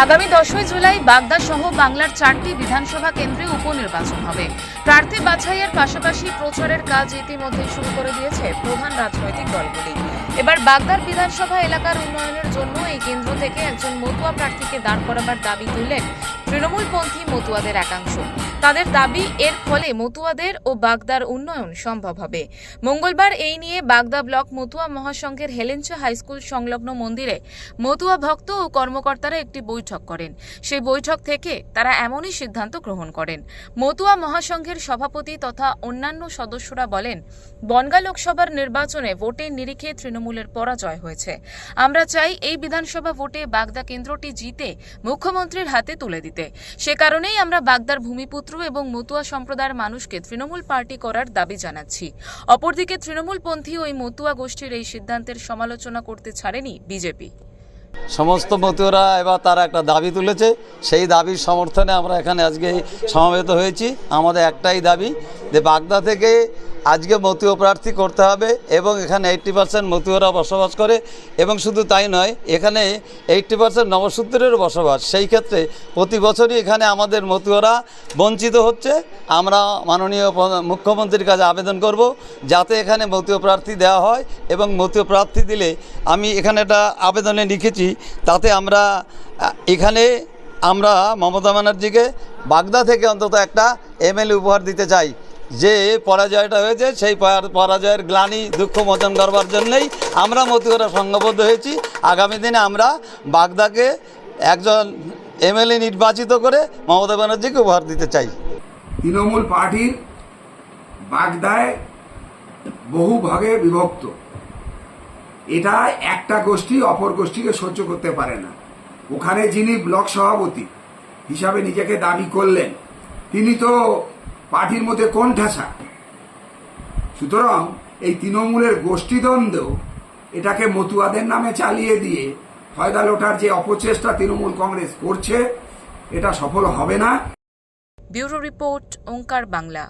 আগামী দশই জুলাই বাগদা সহ বাংলার চারটি বিধানসভা কেন্দ্রে উপনির্বাচন হবে। প্রার্থী বাছাইয়ের পাশাপাশি প্রচারের কাজ ইতিমধ্যে শুরু করে দিয়েছে প্রধান রাজনৈতিক দলগুলি। এবার বাগদার বিধানসভা এলাকার উন্নয়নের জন্য এই কেন্দ্র থেকে একজন মতুয়া প্রার্থীকে দাঁড় করাবার দাবি তুললেন তৃণমূলপন্থী মতুয়াদের একাংশ। তাদের দাবি, এর ফলে মতুয়াদের ও বাগদার উন্নয়ন সম্ভব হবে। মঙ্গলবার এই নিয়ে বাগদা ব্লক মতুয়া মহাসংঘের হেলেঞ্চা হাইস্কুল সংলগ্ন মন্দিরে মতুয়া ভক্ত ও কর্মকর্তারা একটি বৈঠক করেন। সেই বৈঠক থেকে তারা এমনই সিদ্ধান্ত গ্রহণ করেন। মতুয়া মহাসংঘের সভাপতি তথা অন্যান্য সদস্যরা বলেন, বনগা লোকসভার নির্বাচনে ভোটের নিরিখে তৃণমূলের পরাজয় হয়েছে। আমরা চাই এই বিধানসভা ভোটে বাগদা কেন্দ্রটি জিতে মুখ্যমন্ত্রীর হাতে তুলে দিতে। সে কারণেই আমরা বাগদার ভূমিপুত্র এবং মতুয়া সম্প্রদায়ের মানুষকে তৃণমূল পার্টি করার দাবি জানাচ্ছি। অপরদিকে তৃণমূলপন্থী ওই মতুয়া গোষ্ঠীর এই সিদ্ধান্তের সমালোচনা করতে ছাড়েনি বিজেপি। সমস্ত মতুরা এবার তারা একটা দাবি তুলেছে। সেই দাবির সমর্থনে আমরা এখানে আজকে সমাবেত হয়েছি। আমাদের একটাই দাবি যে বাগদা থেকে আজকে মতুয় প্রার্থী করতে হবে এবং এখানে এইট্টি পার্সেন্ট মতুয়রা বসবাস করে এবং শুধু তাই নয়, এখানে এইট্টি পার্সেন্ট নবসূত্রেরও বসবাস। সেই ক্ষেত্রে প্রতি বছরই এখানে আমাদের মতুয়রা বঞ্চিত হচ্ছে। আমরা মাননীয় মুখ্যমন্ত্রীর কাছে আবেদন করব যাতে এখানে মতীয় প্রার্থী দেওয়া হয় এবং মতীয় প্রার্থী দিলে আমি এখানে একটা আবেদনে লিখেছি তাতে আমরা, এখানে আমরা মমতা ব্যানার্জিকে বাগদা থেকে অন্তত একটা এমএলএ উপহার দিতে চাই। যে পরাজয়টা হয়েছে, সেই পরাজয়ের গ্লানি দুঃখ মোচন করবার জন্যই আমরা মতুয়ারা সংঘবদ্ধ হয়েছি। আগামী দিনে আমরা বাগদাকে একজন এমএলএ নির্বাচিত করে মমতা ব্যানার্জিকে উপহার দিতে চাই। তৃণমূল পার্টির বাগদায় বহু ভাগে বিভক্ত। এটা একটা গোষ্ঠী অপর গোষ্ঠীকে সহ্য করতে পারে না। ওখানে যিনি ব্লক সভাপতি হিসাবে নিজেকে দাবি করলেন, তিনি তো পার্টির মধ্যে কোন ঠাসা? সুতরাং এই তৃণমূলের গোষ্ঠীদ্বন্দ্ব এটাকে মতুয়াদের নামে চালিয়ে দিয়ে ফয়দা লোটার যে অপচেষ্টা তৃণমূল কংগ্রেস করছে, এটা সফল হবে না। Bureau report Omkar Bangla.